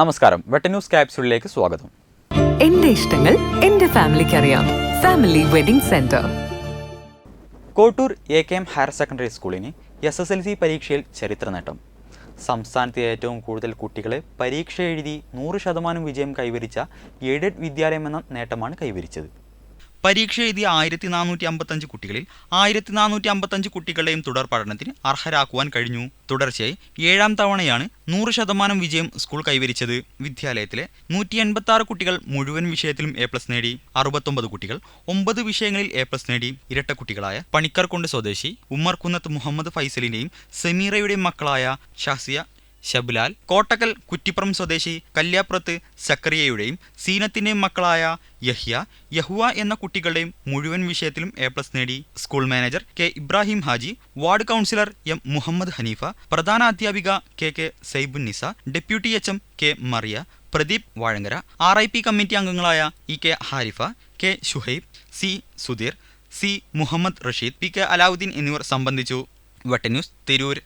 നമസ്കാരം. വെട്ട ന്യൂസ് ക്യാപ്സ്യൂളിലേക്ക് സ്വാഗതം. എന്റെ ഇഷ്ടങ്ങൾ എന്റെ ഫാമിലിക്ക് അറിയാം. Family wedding centre. Kottoor A K M higher secondary സ്കൂളിന് എസ് എസ് എൽ സി പരീക്ഷയിൽ ചരിത്ര നേട്ടം സംസ്ഥാനത്തെ ഏറ്റവും കൂടുതൽ കുട്ടികളെ പരീക്ഷ എഴുതി നൂറ് ശതമാനം വിജയം കൈവരിച്ച എയ്ഡഡ് വിദ്യാലയം എന്ന നേട്ടമാണ് കൈവരിച്ചത്. പരീക്ഷ എഴുതിയ ആയിരത്തി നാനൂറ്റി അമ്പത്തഞ്ച് കുട്ടികളിൽ ആയിരത്തി നാനൂറ്റി അമ്പത്തഞ്ച് കുട്ടികളെയും തുടർ പഠനത്തിന് അർഹരാക്കുവാൻ കഴിഞ്ഞു. തുടർച്ചയായി ഏഴാം തവണയാണ് നൂറ് ശതമാനം വിജയം സ്കൂൾ കൈവരിച്ചത്. വിദ്യാലയത്തിലെ നൂറ്റി എൺപത്തി ആറ് കുട്ടികൾ മുഴുവൻ വിഷയത്തിലും എ പ്ലസ് നേടി. അറുപത്തൊമ്പത് കുട്ടികൾ ഒമ്പത് വിഷയങ്ങളിൽ എ പ്ലസ് നേടി. ഇരട്ട കുട്ടികളായ പണിക്കർകൊണ്ട് സ്വദേശി ഉമ്മർ കുന്നത്ത് മുഹമ്മദ് ഫൈസലിന്റെയും സമീറയുടെയും മക്കളായ ഷാസിയ ഷബുലാൽ കോട്ടക്കൽ കുറ്റിപ്പുറം സ്വദേശി കല്യാപ്പുറത്ത് സക്കറിയയുടെയും സീനത്തിന്റെയും മക്കളായ യഹ്യ യഹുവ എന്ന കുട്ടികളുടെയും മുഴുവൻ വിഷയത്തിലും എ പ്ലസ് നേടി school manager K Ibrahim Haji ward councillor M Muhammad Hanifa പ്രധാന അധ്യാപിക K K Saibun Nisa deputy H M K Mariya Pradeep Vazhankara R I P committee അംഗങ്ങളായ E K Harifa K Shuhaib C Sudheer C Muhammad Rasheed P K Alauddin എന്നിവർ സംബന്ധിച്ചു. വട്ടന്യൂസ് തിരൂർ.